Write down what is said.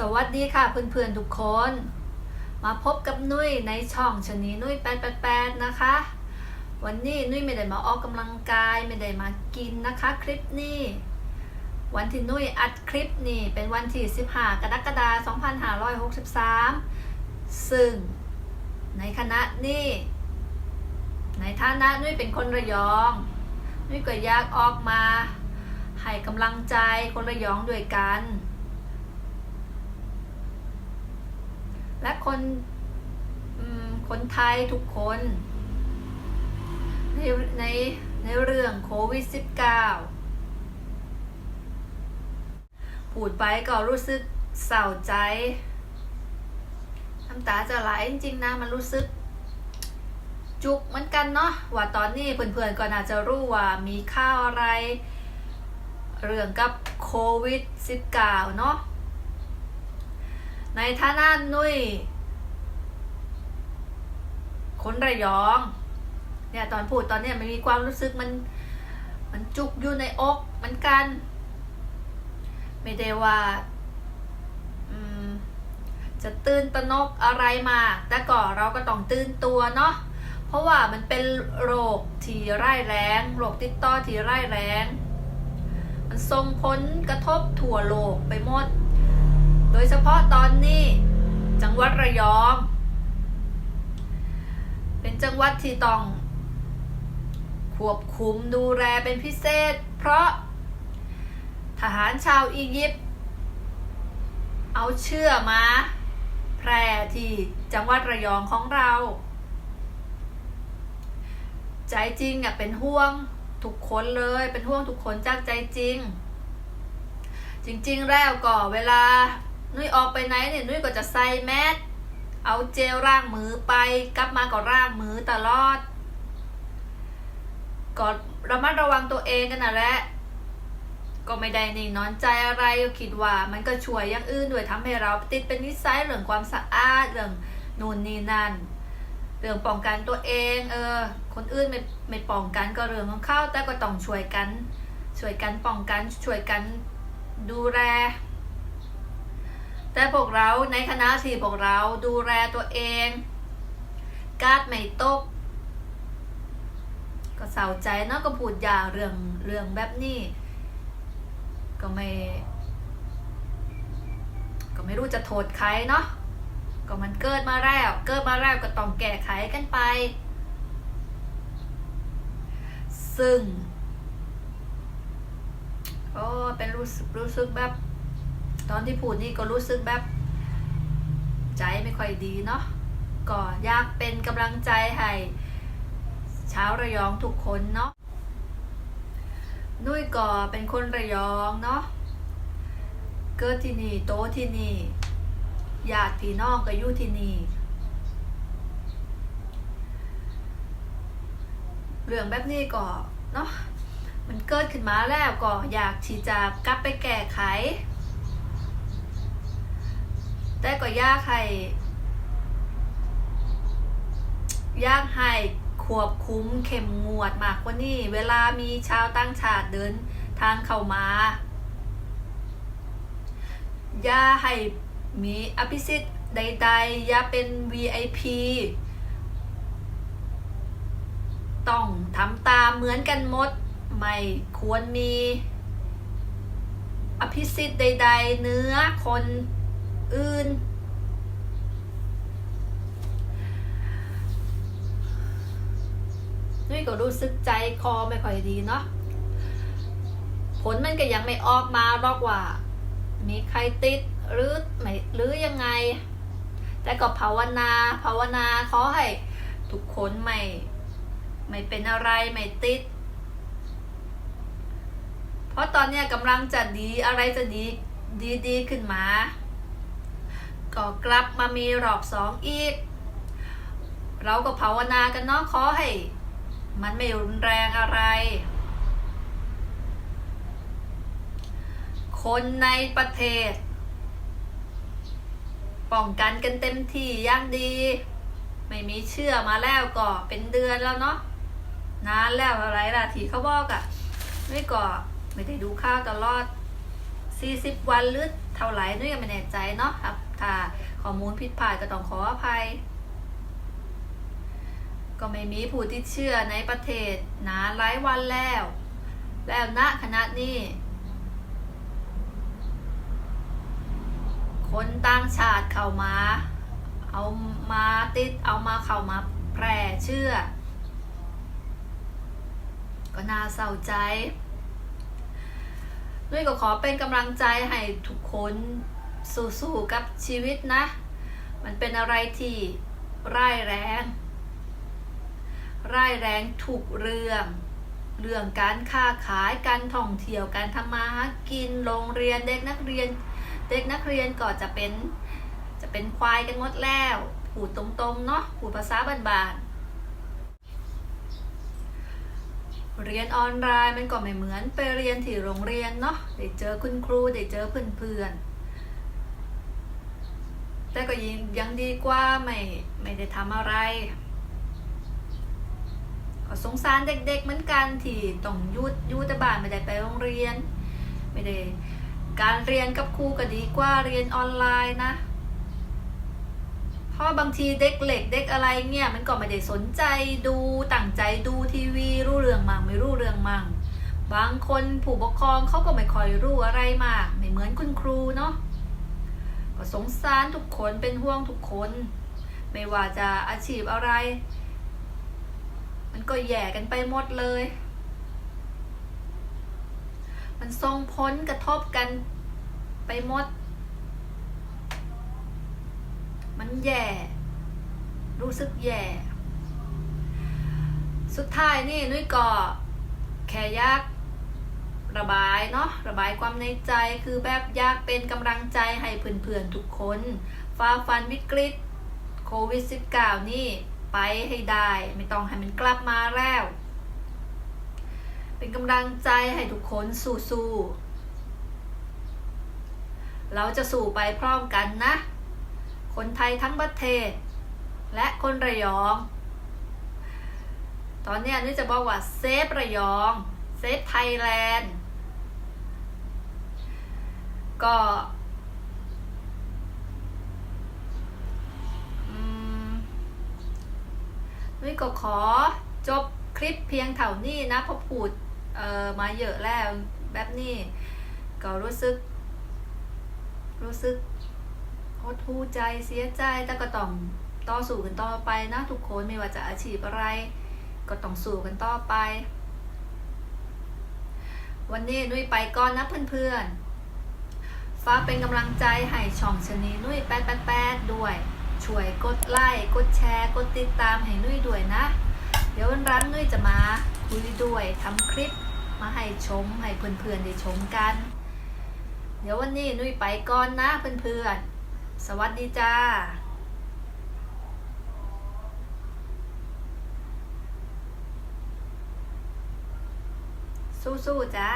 สวัสดีค่ะเพื่อนๆทุกคน มาพบกับนุ้ยในช่องชนีนุ้ย888 นะคะ วันนี้นุ้ยไม่ได้มาออกกำลังกายไม่ได้มากินนะคะคลิปนี้ วันที่นุ้ยอัดคลิปนี่เป็นวันที่ 15 กรกฎาคม2563 ซึ่งในคณะนี้ในฐานะนุ้ยเป็นคนระยองนุ้ยก็อยากออกมาให้กำลังใจคนระยองด้วยกัน และคนคนไทยทุกคน ในในในเรื่องโควิด -19 พูดไปก็รู้สึกเศร้าใจน้ำตาจะไหลจริงๆนะมันรู้สึก จุกเหมือนกันเนาะว่าตอนนี้เพื่อนๆก็น่าจะรู้ว่ามีข่าวอะไร เรื่องกับโควิด -19 เนาะ ในฐานะนุ้ยคนระยอง เนี่ยตอนพูดตอนเนี้ยมันมีความรู้สึกมัน มันจุกอยู่ในอกเหมือนกัน ไม่ได้ว่าจะตื่นตะนกอะไรมา แต่ก็เราก็ต้องตื่นตัวเนาะ เพราะว่ามันเป็นโรคที่ร้ายแรงโรคติดต่อที่ร้ายแรง มันส่งผลกระทบทั่วโลกไปหมด โดยเฉพาะตอนนี้ จังหวัดระยอง เป็นจังหวัดที่ต้อง ควบคุมดูแลเป็นพิเศษ เพราะ ทหารชาวอียิปต์เอาเชื่อมาแพร่ที่จังหวัดระยองของเรา ใจจริงอะเป็นห่วงทุกคนเลยเป็นห่วงทุกคนจากใจจริงจริง ๆ แล้วก็เวลา นุ้ยออกไปไหนเนี่ยนุ้ยก็จะใส่แมสเอาเจลล้างมือไปกลับมาก็ล้างมือตลอดก็ระมัดระวังตัวเองกันนะแหละก็ไม่ได้นิ่งนอนใจอะไรก็คิดว่ามันก็ช่วยอย่างอื่นด้วยทำให้เราติดเป็นนิสัยเรื่องความสะอาดเรื่องนู่นนี่นั่นเรื่องป้องกันตัวเองเออคนอื่นไม่ไม่ป้องกันก็เรื่องของเขาแต่ก็ต้องช่วยกัน ช่วยกันป้องกันช่วยกันดูแล แต่พวกเราในคณะที่พวกเราดูแลตัวเองกาดไม่ตก ก็เศร้าใจเนาะก็พูดยาเรื่องเรื่องแบบนี้ก็ไม่ ก็ไม่รู้จะโทษใครเนาะก็มันเกิดมาแล้ว เกิดมาแล้วก็ต้องแก้ไขกันไป ซึ่งก็เป็นรู้สึกรู้สึกแบบ ตอนที่พูดนี่ก็รู้สึกแบบใจไม่ค่อยดีเนาะก็อยากเป็นกำลังใจให้ชาวระยองทุกคนเนาะนุ้ยก็เป็นคนระยองเนาะเกิดที่นี่โตที่นี่ญาติพี่น้องก็อยู่ที่นี่เรื่องแบบนี้ก็เนาะมันเกิดขึ้นมาแล้วก็อยากที่จะกลับไปแก้ไข แต่ก็ยากให้ยากให้ควบคุมเข้มงวดมากกว่านี้ เวลามีชาวต่างชาติเดินทางเข้ามา อย่าให้มีอภิสิทธิ์ใดๆ อย่าเป็น VIP ต้องทำตามเหมือนกันหมด ไม่ควรมี อภิสิทธิ์ใดๆ เนื้อคน อื่นนี่ก็รู้สึกใจคอไม่ค่อยดีเนาะ ผลมันก็ยังไม่ออกมาหรอกว่า มีใครติดหรือไม่หรือยังไง แต่ก็ภาวนา ภาวนาขอให้ทุกคนไม่ ไม่เป็นอะไรไม่ติด เพราะตอนเนี้ยกำลังจะดีอะไรจะดีดีดีขึ้นมา ก็กลับมามีรอบสองอีก เราก็ภาวนากันเนาะขอให้ มันไม่รุนแรงอะไร คนในประเทศ ป้องกันกันเต็มที่อย่างดี ไม่มีเชื่อมาแล้วก็เป็นเดือนแล้วเนาะนานแล้วอะไรล่ะที่เขาบอกอะ่ะไม่ก็ไม่ได้ดูข่าวตลอด 40 วันหรือเท่าไหร่นุ้ยยังไม่แน่ใจเนาะครับถ้าข้อมูลผิดพลาดก็ต้องขออภัย ก็ไม่มีผู้ที่เชื่อในประเทศนานหลายวันแล้ว แล้วณขณะนี้ คนต่างชาติเข้ามา เอามาติดเอามาเข้ามาแพร่เชื่อ ก็น่าเศร้าใจ ด้วยก็ขอเป็นกำลังใจให้ทุกคนสู้ๆกับชีวิตนะ มันเป็นอะไรที่ร้ายแรง ร้ายแรงทุกเรื่อง เรื่องการค้าขายการท่องเที่ยวการทำมาหากินโรงเรียนเด็กนักเรียน เด็กนักเรียนก็จะเป็นจะเป็นควายกันหมดแล้ว พูดตรงๆเนาะพูดภาษาบ้านๆ เรียนออนไลน์มันก็ไม่เหมือนไปเรียนที่โรงเรียนเนาะได้เจอคุณครูได้เจอเพื่อนๆแต่ก็ยังยังดีกว่าไม่ไม่ได้ทำอะไรก็สงสารเด็กๆเหมือนกันที่ต้องยุดยุตบ้านไม่ได้ไปโรงเรียน ไม่ได้การเรียนกับครูก็ดีกว่าเรียนออนไลน์นะ เพราะบางทีเด็กเหล็กเด็กอะไรเนี่ยมันก็ไม่ได้สนใจดูตั้งใจดูทีวีรู้เรื่องมั่งไม่รู้เรื่องมั่งบางคนผู้ปกครองเขาก็ไม่ค่อยรู้อะไรมาก ไม่เหมือนคุณครูเนาะก็สงสารทุกคนเป็นห่วงทุกคน ไม่ว่าจะอาชีพอะไร มันก็แย่กันไปหมดเลย มันส่งผลกระทบกันไปหมด มันแย่ รู้สึกแย่ สุดท้ายนี่นุ้ยก็แค่ยากระบายเนาะระบายความในใจคือแบบยากเป็นกำลังใจให้เพื่อนๆทุกคนฝ่าฟันวิกฤตโควิด -19 นี่ไปให้ได้ ไม่ต้องให้มันกลับมาแล้ว เป็นกำลังใจให้ทุกคนสู้ๆเราจะสู้ไปพร้อมกันนะ คนไทยทั้งประเทศ และคนระยอง ตอนนี้นี่จะบอกว่าเซฟระยอง เซฟไทยแลนด์ ก็นี่ก็ขอจบคลิปเพียงเท่านี้นะเพราะพูดเอ่อมาเยอะแล้วแบบนี้ ก็รู้สึก รู้สึก หดหูใจเสียใจแต่ก็ต้องต่อสู้กันต่อไปนะทุกคนไม่ว่าจะอาชีพอะไร ก็ต้องสู้กันต่อไป วันนี้นุ้ยไปก่อนนะเพื่อนๆฝาเป็นกำลังใจให้ช่องชนีนุ้ยแป๊ดแป๊ดแป๊ดด้วยช่วยกดไลค์กดแชร์ กดติดตามให้นุ้ยด้วยนะ เดี๋ยววันรันนุ้ยจะมาคุยด้วยทำคลิปมาให้ชมให้เพื่อนๆได้ชมกัน เดี๋ยววันนี้นุ้ยไปก่อนนะเพื่อนๆ สวัสดีจ้า สู้ๆจ้า